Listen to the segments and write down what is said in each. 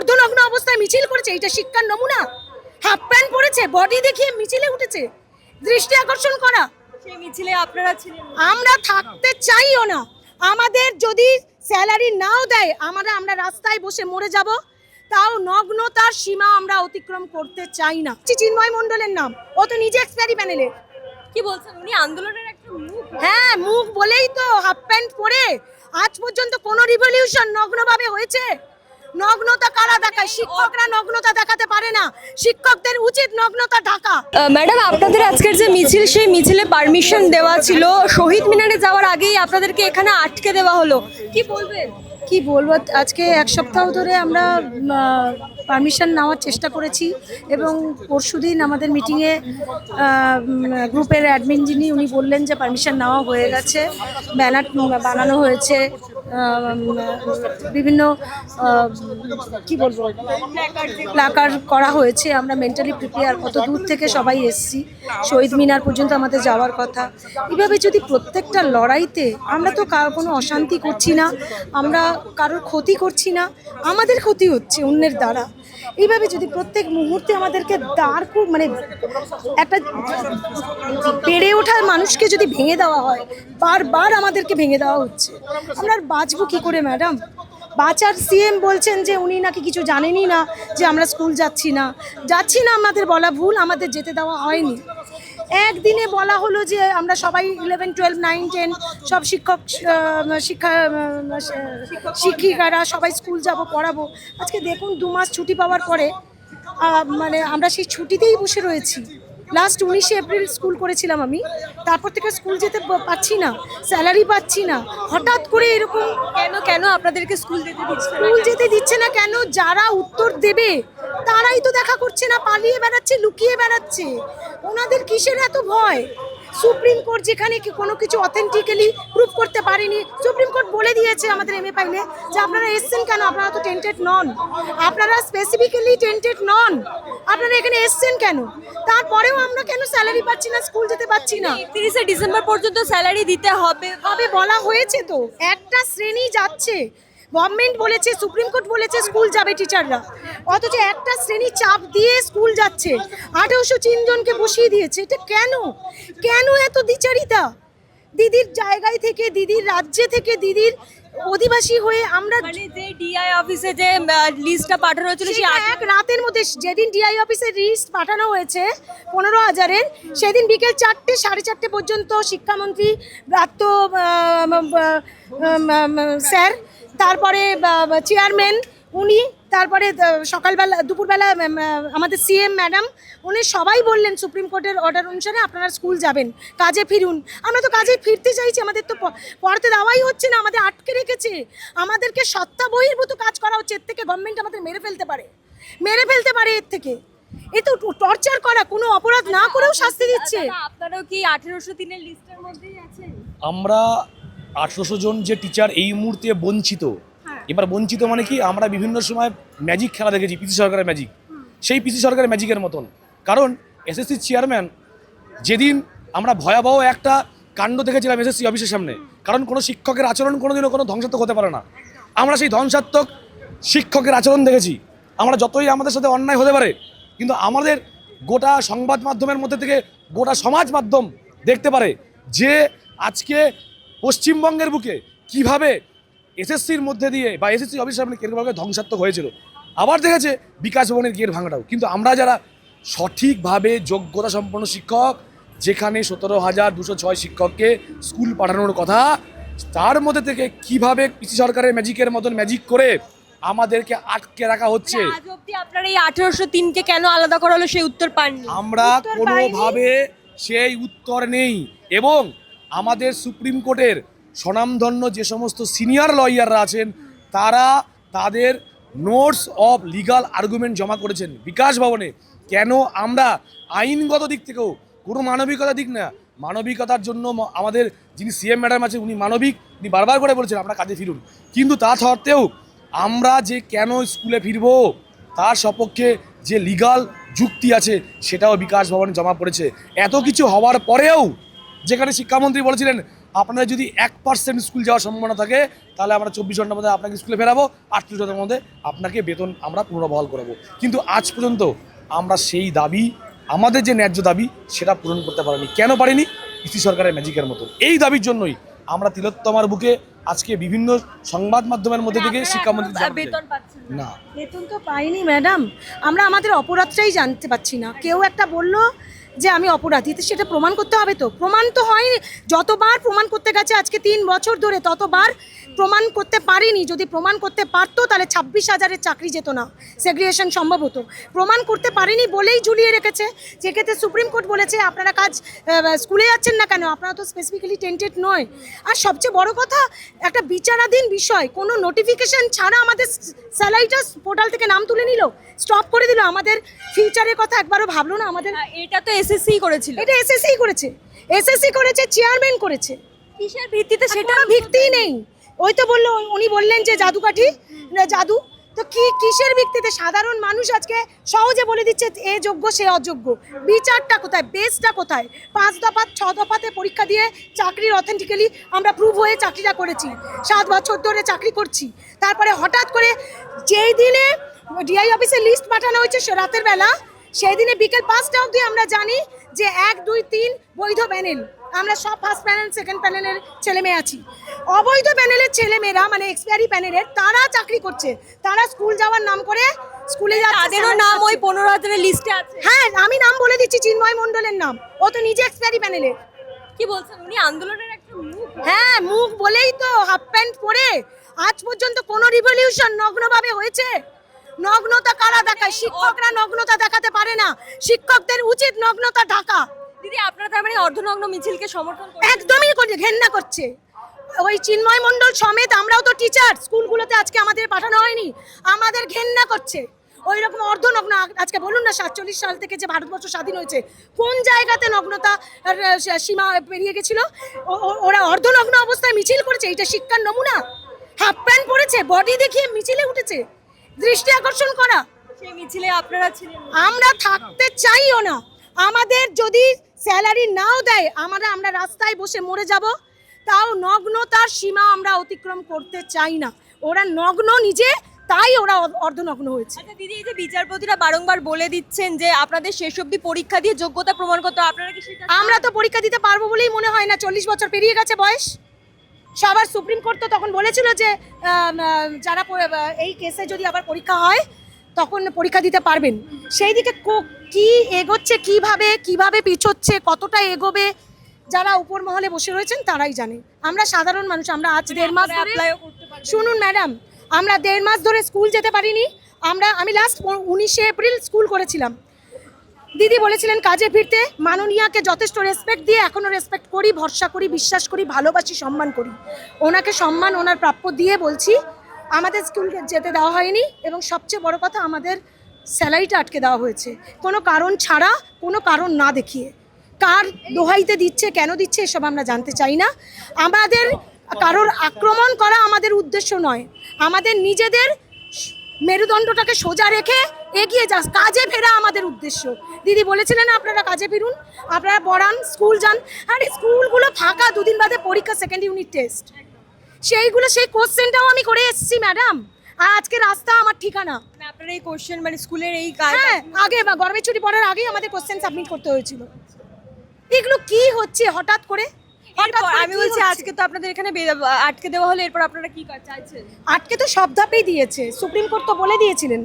অর্ধনগ্ন অবস্থায় মিছিল করেছে এটা শিক্ষার নমুনা। হাফ প্যান্ট পরেছে বডি দেখিয়ে মিছিলে উঠেছে। দৃষ্টি আকর্ষণ করা। সেই মিছিলে আপনারা ছিলেন। আমরা থাকতে চাইও না। আমাদের যদি স্যালারি নাও দেয় আমরা আমরা রাস্তায় বসে মরে যাব। তাও নগ্নতার সীমা আমরা অতিক্রম করতে চাই না। চিন্ময় মণ্ডলের নাম। ও তো নিজে এক্সপায়ারি প্যানেলের কি বলছেন? উনি আন্দোলনের একটা মুখ। হ্যাঁ মুখ বলেই তো হাফ প্যান্ট পরে। আজ পর্যন্ত কোনো রিভলিউশন নগ্নভাবে হয়েছে। নগ্নতা কারা দেখায়? শিক্ষকরা নগ্নতা দেখাতে পারে না। শিক্ষকদের উচিত নগ্নতা ঢাকা। ম্যাডাম আপনাদের আজকের যে মিছিল সেই মিছিলে পারমিশন দেওয়া ছিল। শহীদ মিনারে যাওয়ার আগেই আপনাদেরকে এখানে আটকে দেওয়া হলো। কি বলবেন? কি বলব? আজকে এক সপ্তাহ ধরে আমরা পারমিশন নেওয়ার চেষ্টা করেছি এবং পরশুদিন আমাদের মিটিংয়ে গ্রুপের অ্যাডমিন যিনি উনি বললেন যে পারমিশন নেওয়া হয়ে গেছে। ব্যানার বানানো হয়েছে। বিভিন্ন কি বলব? প্লাকার করা হয়েছে। আমরা মেন্টালি প্রিপেয়ার কত দূর থেকে সবাই এসছি। শহীদ মিনার পর্যন্ত আমাদের যাওয়ার কথা। এভাবে যদি প্রত্যেকটা লড়াইতে আমরা তো কারও কোনো অশান্তি করছি না, আমরা কারোর ক্ষতি করছি না, আমাদের ক্ষতি হচ্ছে অন্যের দ্বারা। এইভাবে যদি প্রত্যেক মুহূর্তে আমাদেরকে দাঁড় মানে একটা ওঠা মানুষকে যদি ভেঙে দেওয়া হয়, বারবার আমাদেরকে ভেঙে দেওয়া হচ্ছে। আমরা বাঁচবো কী করে, ম্যাডাম? বাঁচার সিএম বলছেন যে উনি নাকি কিছু জানেনই না যে আমরা স্কুল যাচ্ছি না। যাচ্ছি না আমাদের বলা ভুল, আমাদের যেতে দেওয়া হয়নি। একদিনে বলা হলো যে আমরা সবাই ইলেভেন টুয়েলভ নাইন টেন সব শিক্ষক শিক্ষা শিক্ষিকারা সবাই স্কুল যাব, পড়াবো। আজকে দেখুন, দু মাস ছুটি পাওয়ার পরে মানে আমরা সেই ছুটিতেই বসে রয়েছি। লাস্ট উনিশে এপ্রিল স্কুল করেছিলাম আমি। তারপর থেকে স্কুল যেতে পাচ্ছি না স্যালারি পাচ্ছি না। হঠাৎ করে এরকম কেন কেন আপনাদেরকে স্কুল যেতে স্কুল যেতে দিচ্ছে না কেন? যারা উত্তর দেবে, তারাই তো দেখা করছে না, পালিয়ে বেড়াচ্ছে, লুকিয়ে বেড়াচ্ছে। ওনাদের কিসের এত ভয়? সুপ্রিম কোর্ট যেখানে কি কোনো কিছু অথেন্টিক্যালি প্রুভ করতে পারেনি সুপ্রিম কোর্ট বলে দিয়েছে আমাদের এমএ পাইলে যে আপনারা এসছেন কেন? আপনারা তো টেন্টেড নন। আপনারা স্পেসিফিক্যালি টেন্টেড নন। আপনারা এখানে এসছেন কেন? তারপরেও আমরা কেন স্যালারি পাচ্ছি না স্কুল যেতে পাচ্ছি না? তিরিশে ডিসেম্বর পর্যন্ত স্যালারি দিতে হবে। হবে বলা হয়েছে তো। একটা শ্রেণি যাচ্ছে। গভর্নমেন্ট বলেছে সুপ্রিম কোর্ট বলেছে স্কুল যাবে টিচাররা। অথচ একটা শ্রেণি চাপ দিয়ে স্কুল যাচ্ছে। আঠেরোশো তিনজনকে বসিয়ে দিয়েছে। এটা কেন? কেন এত দ্বিচারিতা? দিদির জায়গায় থেকে দিদির রাজ্যে থেকে দিদির অধিবাসী হয়ে আমরা মানে যে ডিআই অফিসে যে লিস্টটা পাঠানো হয়েছিল সেই এক রাতের মধ্যে যেদিন ডিআই অফিসে লিস্ট পাঠানো হয়েছে পনেরো হাজারের সেদিন বিকেল চারটে সাড়ে চারটে পর্যন্ত শিক্ষামন্ত্রী ব্রাত্য স্যার তারপরে চেয়ারম্যান উনি তারপরে সকালবেলা দুপুরবেলা আমাদের সিএম ম্যাডাম উনি সবাই বললেন সুপ্রিম কোর্টের অর্ডার অনুসারে আপনারা স্কুল যাবেন কাজে ফিরুন। আমরা তো কাজে ফিরতে চাইছি আমাদের তো প- পড়াতে দেওয়াই হচ্ছে না আমাদের আটকে রেখেছে। আমাদেরকে সত্তা বহির্ভূত কাজ করা হচ্ছে এর থেকে গভর্নমেন্ট আমাদের মেরে ফেলতে পারে। মেরে ফেলতে পারে এর থেকে। এ তো টর্চার করা কোনো অপরাধ না করেও শাস্তি দিচ্ছে। আপনারাও কি আঠেরোশো তিনের লিস্টের মধ্যেই আছেন? আমরা আঠারোশো জন যে টিচার এই মুহূর্তে বঞ্চিত এবার বঞ্চিত মানে কি আমরা বিভিন্ন সময় ম্যাজিক খেলা দেখেছি পিসি সরকারের ম্যাজিক সেই পিসি সরকারের ম্যাজিকের মতন। কারণ এসএসসি চেয়ারম্যান যেদিন আমরা ভয়াবহ একটা কাণ্ড দেখেছিলাম এসএসসি অফিসের সামনে কারণ কোনো শিক্ষকের আচরণ কোনোদিনও কোনো ধ্বংসাত্মক হতে পারে না। আমরা সেই ধ্বংসাত্মক শিক্ষকের আচরণ দেখেছি। আমরা যতই আমাদের সাথে অন্যায় হতে পারে কিন্তু আমাদের গোটা সংবাদ মাধ্যমের মধ্যে থেকে গোটা সমাজ মাধ্যম দেখতে পারে যে আজকে পশ্চিমবঙ্গের বুকে কীভাবে এসএসসির মধ্যে দিয়ে বা এসএসসি অফিসের সামনে কিরকমভাবে ধ্বংসাত্মক হয়েছিল। আবার দেখেছে বিকাশ ভবনের গেট ভাঙাটাও। কিন্তু আমরা যারা সঠিকভাবে যোগ্যতা সম্পন্ন শিক্ষক যেখানে সতেরো হাজার দুশো ছয় শিক্ষককে স্কুল পাঠানোর কথা তার মধ্যে থেকে কীভাবে পিসি সরকারের ম্যাজিকের মতন ম্যাজিক করে আমাদেরকে আটকে রাখা হচ্ছে? আপনার এই আঠেরোশো তিনকে কেন আলাদা করা হলো সেই উত্তর পাননি। আমরা কোনোভাবে সেই উত্তর নেই। এবং আমাদের সুপ্রিম কোর্টের স্বনামধন্য যে সমস্ত সিনিয়র লয়াররা আছেন, তারা তাদের নোটস অফ লিগাল আর্গুমেন্ট জমা করেছেন। বিকাশ ভবনে। কেন আমরা আইনগত দিক থেকেও কোনো মানবিকতার দিক না, মানবিকতার জন্য আমাদের যিনি সিএম ম্যাডাম আছেন, উনি মানবিক, উনি বারবার করে বলেছেন, আমরা কাজে ফিরুন। কিন্তু তা সত্ত্বেও আমরা যে কেন স্কুলে ফিরবো, তার সপক্ষে যে লিগাল যুক্তি আছে, সেটাও বিকাশ ভবনে জমা পড়েছে। এত কিছু হওয়ার পরেও যেখানে শিক্ষামন্ত্রী বলেছিলেন আপনাদের যদি এক পার্সেন্ট স্কুল যাওয়ার সম্ভাবনা থাকে তাহলে আমরা চব্বিশ ঘণ্টার মধ্যে আপনাকে স্কুলে ফেরাবো আটত্রিশ ঘণ্টার মধ্যে আপনাকে বেতন আমরা পুনর্বহাল করাবো। কিন্তু আজ পর্যন্ত আমরা সেই দাবি আমাদের যে ন্যায্য দাবি সেটা পূরণ করতে পারিনি। কেন পারিনি? ইসি সরকারের ম্যাজিকের মতো। এই দাবির জন্যই আমরা তিলোত্তমার বুকে আজকে বিভিন্ন সংবাদ মাধ্যমের মধ্যে থেকে শিক্ষামন্ত্রী বেতন না। না। বেতন তো পাইনি ম্যাডাম। আমরা আমাদের অপরাধটাই জানতে পারছি না। কেউ একটা বলল যে আমি অপরাধী, তো সেটা প্রমাণ করতে হবে তো। প্রমাণ তো হয়নি। যতবার প্রমাণ করতে গেছে আজকে তিন বছর ধরে, ততবার প্রমাণ করতে পারিনি। যদি প্রমাণ করতে পারতো, তাহলে ছাব্বিশ হাজারের চাকরি যেত না। সেগ্রিগেশন সম্ভব হতো। প্রমাণ করতে পারিনি বলেই ঝুলিয়ে রেখেছে। যেক্ষেত্রে সুপ্রিম কোর্ট বলেছে, আপনারা কাজ স্কুলে যাচ্ছেন না কেন? আপনারা তো স্পেসিফিক্যালি টেন্টেড নয়। আর সবচেয়ে বড় কথা, একটা বিচারাধীন বিষয়। কোনো নোটিফিকেশন ছাড়া আমাদের স্যালারিটা পোর্টাল থেকে নাম তুলে নিল। স্টপ করে দিল। আমাদের ফিউচারের কথা একবারও ভাবলো না। আমাদের এটা তো এসএসসি করেছিল। এটা এসএসসি করেছে। এসএসসি করেছে চেয়ারম্যান করেছে। কিসের ভিত্তিতে সেটা ভিত্তিই নেই। ওই তো বলল উনি বললেন যে জাদুকাঠি না জাদু। তো কি কিসের ভিত্তিতে? সাধারণ মানুষ আজকে সহজে বলে দিচ্ছে এ যোগ্য সে অযোগ্য। বিচারটা কোথায়? বেসটা কোথায়? পাঁচ দফা ছ দফাতে পরীক্ষা দিয়ে চাকরির অথেন্টিক্যালি আমরা প্রুভ হয়ে চাকরিটা করেছি। সাত বছর ধরে চাকরি করছি। তারপরে হঠাৎ করে যেই দিনে ডিআই অফিসে লিস্ট পাঠানো হয়েছে সে রাতের বেলা সেই দিনে বিকেল পাঁচটা অবধি আমরা জানি যে এক দুই তিন বৈধ প্যানেল আমরা সব ফার্স্ট প্যানেল সেকেন্ড প্যানেলের ছেলে মেয়ে আছি। অবৈধ প্যানেলের ছেলে মেয়েরা মানে এক্সপায়ারি প্যানেলের তারা চাকরি করছে। তারা স্কুল যাওয়ার নাম করে স্কুলে তাদেরও নাম ওই পনেরো হাজারের লিস্টে আছে। হ্যাঁ আমি নাম বলে দিচ্ছি চিন্ময় মণ্ডলের নাম। ও তো নিজে এক্সপায়ারি প্যানেলের কি বলছেন? উনি আন্দোলনের একটা মুখ। হ্যাঁ মুখ বলেই তো হাফ প্যান্ট পরে আজ পর্যন্ত কোনো রিভলিউশন নগ্নভাবে হয়েছে। নগ্নতা কারা দেখায়? শিক্ষকরা নগ্নতা দেখাতে পারে না। শিক্ষকদের উচিত নগ্নতা ঢাকা। দিদি আপনারা তার মানে অর্ধনগ্ন মিছিলকে সমর্থন একদমই করে ঘেন্না করছে। ওই চিন্ময় মণ্ডল সমেত আমরাও তো টিচার স্কুলগুলোতে আজকে আমাদের পাঠানো হয়নি। আমাদের ঘেন্না করছে। ওই রকম অর্ধনগ্ন আজকে বলুন না সাতচল্লিশ সাল থেকে যে ভারতবর্ষ স্বাধীন হয়েছে কোন জায়গাতে নগ্নতা সীমা পেরিয়ে গেছিল? ওরা অর্ধনগ্ন অবস্থায় মিছিল করেছে এটা শিক্ষার নমুনা। হাফ প্যান্ট পরেছে বডি দেখিয়ে মিছিলে উঠেছে। দৃষ্টি আকর্ষণ করা। সেই মিছিলে আপনারা ছিলেন। আমরা থাকতে চাইও না। আমাদের যদি স্যালারি নাও দেয় আমরা আমরা রাস্তায় বসে মরে যাব। তাও নগ্নতার সীমা আমরা অতিক্রম করতে চাই না। ওরা নগ্ন নিজে তাই ওরা অর্ধনগ্ন হয়েছে। আচ্ছা দিদি এই যে বিচারপতিরা বারংবার বলে দিচ্ছেন যে আপনাদের শেষ অবধি পরীক্ষা দিয়ে যোগ্যতা প্রমাণ করতে হবে, আপনারা কি আমরা তো পরীক্ষা দিতে পারব বলেই মনে হয় না। চল্লিশ বছর পেরিয়ে গেছে বয়স। সবার সুপ্রিম কোর্ট তো তখন বলেছিল যে যারা এই কেসে যদি আবার পরীক্ষা হয় তখন পরীক্ষা দিতে পারবেন। সেই দিকে কো- এগোচ্ছে কীভাবে কীভাবে পিছোচ্ছে কতটা এগোবে যারা উপর মহলে বসে রয়েছেন তারাই জানে। আমরা সাধারণ মানুষ আমরা আজ দেড় মাস শুনুন ম্যাডাম আমরা দেড় মাস ধরে স্কুল যেতে পারিনি আমরা আমি লাস্ট উনিশে এপ্রিল স্কুল করেছিলাম। দিদি বলেছিলেন, কাজে ফিরতে মাননীয়াকে যথেষ্ট রেসপেক্ট দিয়ে এখনও রেসপেক্ট করি, ভরসা করি, বিশ্বাস করি, ভালোবাসি, সম্মান করি। ওনাকে সম্মান, ওনার প্রাপ্য দিয়ে বলছি, আমাদের স্কুল যেতে দেওয়া হয়নি এবং সবচেয়ে বড় কথা, আমাদের স্যালারিটা আটকে দেওয়া হয়েছে। কোনো কারণ ছাড়া, কোনো কারণ না দেখিয়ে। কার দোহাইতে দিচ্ছে, কেন দিচ্ছে, এসব আমরা জানতে চাই না। আমাদের কারোর আক্রমণ করা আমাদের উদ্দেশ্য নয়। আমাদের নিজেদের মেরুদণ্ডটাকে সোজা রেখে এগিয়ে যাস কাজে ফেরা আমাদের উদ্দেশ্য। দিদি বলেছিলেন আপনারা কাজে ফিরুন আপনারা পড়ান স্কুল যান। আরে স্কুলগুলো ফাঁকা দুদিন বাদে পরীক্ষা সেকেন্ড ইউনিট টেস্ট সেইগুলো সেই কোশ্চেনটাও আমি করে এসেছি ম্যাডাম আর আজকে রাস্তা আমার ঠিকানা। আপনার এই কোশ্চেন মানে স্কুলের এই কাজ হ্যাঁ আগে বা গরমের ছুটি পড়ার আগেই আমাদের কোশ্চেন সাবমিট করতে হয়েছিল। এগুলো কি হচ্ছে হঠাৎ করে? আমি বলছি আজকে তো আপনাদের এখানে আটকে দেওয়া হলো এরপর আপনারা কি চাইছেন? আটকে তো সব ধাপেই দিয়েছে। সুপ্রিম কোর্ট তো বলে দিয়েছিলেন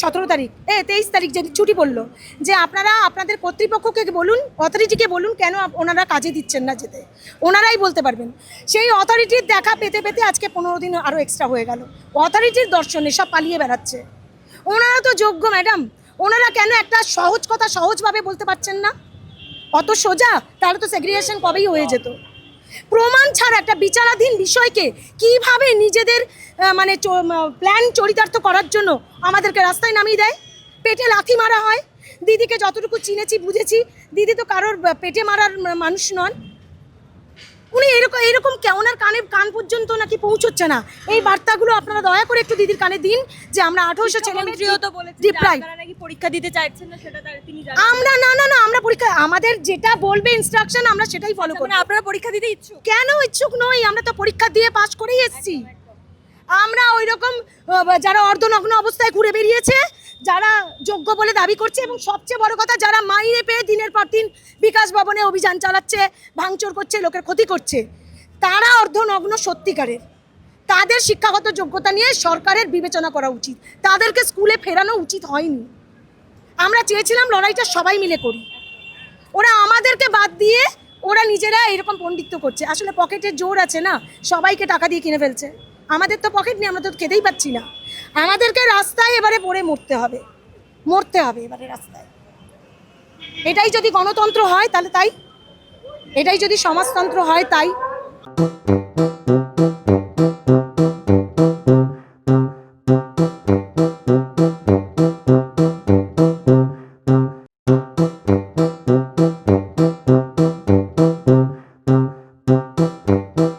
সতেরো তারিখ। এ, তেইশ তারিখ যে ছুটি পড়ল, যে আপনারা আপনাদের কর্তৃপক্ষকে বলুন অথরিটিকে বলুন কেন ওনারা কাজে দিচ্ছেন না যেতে। ওনারাই বলতে পারবেন। সেই অথরিটির দেখা পেতে পেতে আজকে পনেরো দিন আরও এক্সট্রা হয়ে গেল। অথরিটির দর্শনে সব পালিয়ে বেড়াচ্ছে। ওনারা তো যোগ্য ম্যাডাম ওনারা কেন একটা সহজ কথা সহজভাবে বলতে পারছেন না? অত সোজা? তাহলে তো সেগ্রিগেশন কবেই হয়ে যেত? প্রমাণ ছাড়া একটা বিচারাধীন বিষয়কে কীভাবে নিজেদের মানে প্ল্যান চরিতার্থ করার জন্য আমাদেরকে রাস্তায় নামিয়ে দেয়? পেটে লাথি মারা হয়। দিদিকে যতটুকু চিনেছি, বুঝেছি। দিদি তো কারোর পেটে মারার মানুষ নন। উনি এরকম এরকম কেওনার কানে কান পর্যন্ত নাকি পৌঁছচ্ছে না। এই বার্তাগুলো আপনারা দয়া করে একটু দিদির কানে দিন যে আমরা আঠারোশো পরীক্ষা দিতে চাইছেন না সেটা তার- তিনি জানেন। আমরা না না না আমরা পরীক্ষা আমাদের যেটা বলবে ইনস্ট্রাকশন আমরা সেটাই ফলো করি মানে আপনারা পরীক্ষা দিতে ইচ্ছুক? কেন ইচ্ছুক নই? আমরা তো পরীক্ষা দিয়ে পাশ করেই এসেছি। আমরা ওই রকম যারা অর্ধনগ্ন অবস্থায় ঘুরে বেরিয়েছে যারা যোগ্য বলে দাবি করছে এবং সবচেয়ে বড় কথা যারা মাইনে পেয়ে দিনের পর দিন বিকাশ ভবনে অভিযান চালাচ্ছে, ভাঙচুর করছে, লোকের ক্ষতি করছে, তারা অর্ধনগ্ন সত্যিকারের। তাদের শিক্ষাগত যোগ্যতা নিয়ে সরকারের বিবেচনা করা উচিত। তাদেরকে স্কুলে ফেরানো উচিত হয়নি। আমরা চেয়েছিলাম লড়াইটা সবাই মিলে করি। ওরা আমাদেরকে বাদ দিয়ে ওরা নিজেরা এরকম পণ্ডিত্য করছে। আসলে পকেটে জোর আছে না? সবাইকে টাকা দিয়ে কিনে ফেলছে। আমাদের তো পকেট নেই, আমরা তো খেতেই পাচ্ছি না। আমাদেরকে রাস্তায় এবারে পড়ে মরতে হবে। মরতে হবে এবারে রাস্তায়। এটাই যদি গণতন্ত্র হয়, তাহলে তাই। এটাই যদি সমাজতন্ত্র হয়, তাই।